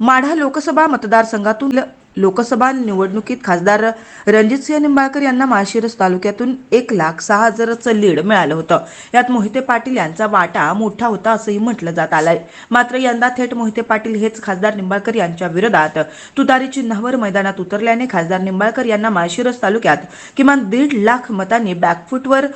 माढा लोकसभा मतदारसंघातून ल- लोकसभा निवडणुकीत खासदार रणजितसिंह निंबाळकर यांना माळशिरस तालुक्यातून एक लाख सहा हजाराचं लीड मिळालं होतं. यात मोहिते पाटील यांचा वाटा मोठा होता असंही म्हटलं जात आलंय. मात्र यंदा थेट मोहिते पाटील हेच खासदार निंबाळकर यांच्या विरोधात तुतारी चिन्हावर मैदानात उतरल्याने खासदार निंबाळकर यांना माळशिरस तालुक्यात किमान दीड लाख मतांनी बॅकफूटवर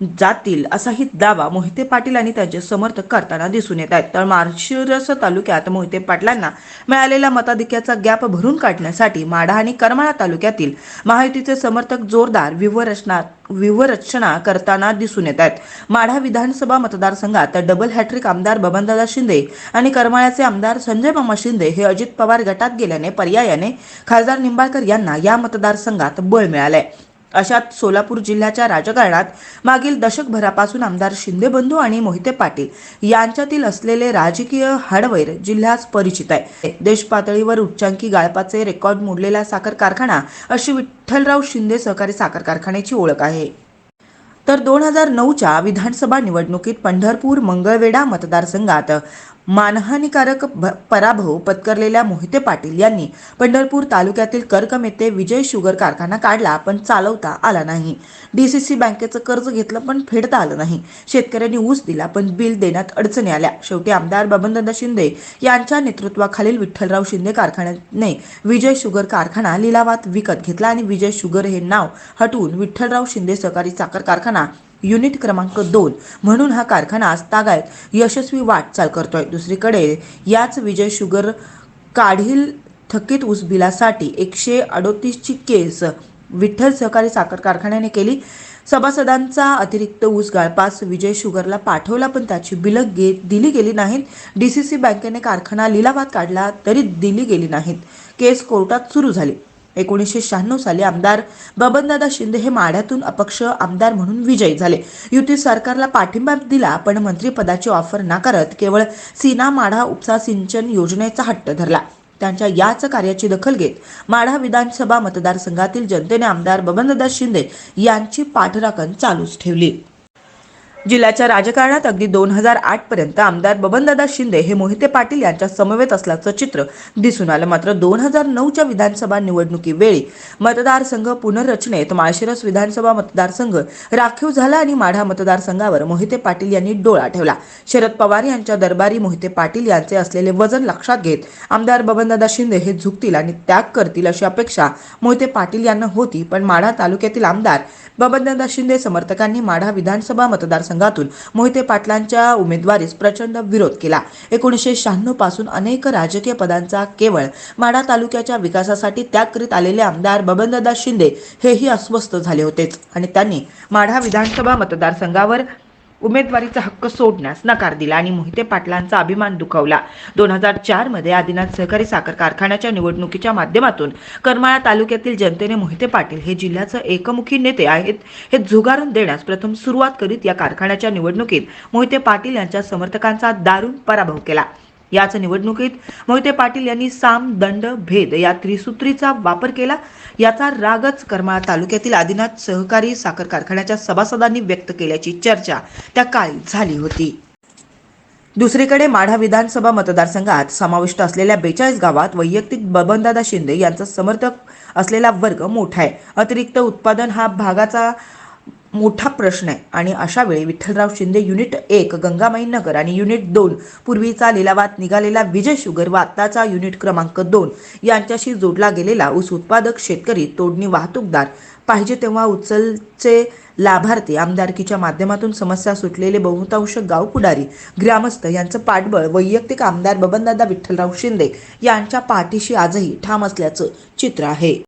जातील असाही दावा मोहिते पाटील आणि त्यांचे समर्थक करताना दिसून येत आहेत. तर माळशिरस तालुक्यात मोहिते पाटलांना मिळालेला मताधिक्याचा गॅप भरून काढण्यासाठी माढा आणि करमाळा तालुक्यातील महायुतीचे समर्थक जोरदार व्यूहरचना व्यूहरचना करताना दिसून येत आहेत. माढा विधानसभा मतदारसंघात डबल हॅट्रिक आमदार बबनदादा शिंदे आणि करमाळ्याचे आमदार संजय मामा शिंदे हे अजित पवार गटात गेल्याने पर्यायाने खासदार निंबाळकर यांना या मतदारसंघात बळ मिळालंय. अशात सोलापूर जिल्ह्याच्या राजकारणात मागील दशकभरापासून आमदार शिंदे बंधू आणि मोहिते पाटील यांच्यातील असलेले राजकीय हाडवैर जिल्ह्यास परिचित आहे. देशपातळीवर उच्चांकी गाळपाचे रेकॉर्ड मोडलेला साखर कारखाना अशी विठ्ठलराव शिंदे सहकारी साखर कारखान्याची ओळख आहे. तर दोन हजार नऊच्या विधानसभा निवडणुकीत पंढरपूर मंगळवेढा मतदारसंघात मानहानिकारक भ- पराभव पत्करलेल्या मोहिते पाटील यांनी पंढरपूर तालुक्यातील करकम येथे विजय शुगर कारखाना काढला पण चालवता आला नाही. डीसीसी बँकेचं कर्ज घेतलं पण फेडता आलं नाही. शेतकऱ्यांनी ऊस दिला पण बिल देण्यात अडचणी आल्या. शेवटी आमदार बबनदादा शिंदे यांच्या नेतृत्वाखालील विठ्ठलराव शिंदे कारखान्याने विजय शुगर कारखाना लिलावात विकत घेतला आणि विजय शुगर हे नाव हटवून विठ्ठलराव शिंदे सहकारी साखर कारखाना युनिट क्रमांक दोन. म्हणून हा कारखाना आज तागायत यशस्वी वाटचाल करतोय. दुसरीकडे याच विजय शुगर काढील थकीत ऊस बिलासाठी एकशे अडोतीसची केस विठ्ठल सहकारी साखर कारखान्याने केली. सभासदांचा अतिरिक्त ऊस गाळपास विजय शुगरला पाठवला पण त्याची बिलं गे दिली गेली नाहीत. डी सी सी बँकेने कारखाना लिलावात काढला तरी दिली गेली नाहीत. केस कोर्टात सुरू झाली. एकोणीसशे शहाण्णव साली आमदार बबनदादा शिंदे हे माढ्यातून अपक्ष आमदार म्हणून विजयी झाले. युती सरकारला पाठिंबा दिला पण मंत्रिपदाची ऑफर नाकारत केवळ सीना माढा उपसा सिंचन योजनेचा हट्ट धरला. त्यांच्या याच कार्याची दखल घेत माढा विधानसभा मतदारसंघातील जनतेने आमदार बबनदादा शिंदे यांची पाठराखण चालूच ठेवली. जिल्ह्याच्या राजकारणात अगदी दोन हजार आठ पर्यंत आमदार बबनदादा शिंदे हे मोहिते पाटील यांच्या समवेत असल्याचं चित्र दिसून आलं. मात्र दोन हजार नऊच्या विधानसभा निवडणुकीवेळी मतदारसंघ पुनर्रचनेत माळशिरस विधानसभा मतदारसंघ राखीव झाला आणि माढा मतदारसंघावर मोहिते पाटील यांनी डोळा ठेवला. शरद पवार यांच्या दरबारी मोहिते पाटील यांचे असलेले वजन लक्षात घेत आमदार बबनदादा शिंदे हे झुकतील आणि त्याग करतील अशी अपेक्षा मोहिते पाटील यांना होती. पण माढा तालुक्यातील आमदार बबनदादा शिंदे समर्थकांनी माढा विधानसभा मतदारसंघातून मोहिते पाटलांच्या उमेदवारीस प्रचंड विरोध केला. एकोणीसशे शहाण्णवपासून अनेक राजकीय पदांचा केवळ माढा तालुक्याच्या विकासासाठी त्याग करीत आलेले आमदार बबनदादा शिंदे हेही अस्वस्थ झाले होतेच. आणि त्यांनी माढा विधानसभा मतदारसंघावर उमेदवारीचा हक्क सोडण्यास नकार दिला आणि मोहिते पाटलांचा अभिमान दुखावला. दोन हजार चारमध्ये आदिनाथ सहकारी साखर कारखान्याच्या निवडणुकीच्या माध्यमातून करमाळा तालुक्यातील जनतेने मोहिते पाटील हे जिल्ह्याचं एकमुखी नेते आहेत. हे झुगारून देण्यास प्रथम सुरुवात करीत या कारखान्याच्या निवडणुकीत मोहिते पाटील यांच्या समर्थकांचा दारुण पराभव केला. याच निवडणुकीत मोहिते पाटील यांनी साम दंड भेद या त्रिसूत्रीचा वापर केला. याचा रागच करमाळा तालुक्यातील आदिनाथ सहकारी साखर कारखान्याच्या सभासदांनी व्यक्त केल्याची चर्चा त्या काळी झाली होती. दुसरीकडे माढा विधानसभा मतदारसंघात समाविष्ट असलेल्या बेचाळीस गावात वैयक्तिक बबनदादा शिंदे यांचा समर्थक असलेला वर्ग मोठा आहे. अतिरिक्त उत्पादन हा भागाचा मोठा प्रश्न आहे. आणि अशा वेळी विठ्ठलराव शिंदे युनिट एक गंगामाई नगर आणि युनिट दोन पूर्वीचा लिलावात निघालेला विजय शुगर व आत्ताचा युनिट क्रमांक दोन यांच्याशी जोडला गेलेला ऊस उत्पादक शेतकरी तोडणी वाहतूकदार. पाहिजे तेव्हा उचलचे लाभार्थी आमदारकीच्या माध्यमातून समस्या सुटलेले बहुतांश गाव पुढारी ग्रामस्थ यांचं पाठबळ वैयक्तिक आमदार बबनदादा विठ्ठलराव शिंदे यांच्या पाठीशी आजही ठाम असल्याचं चित्र आहे.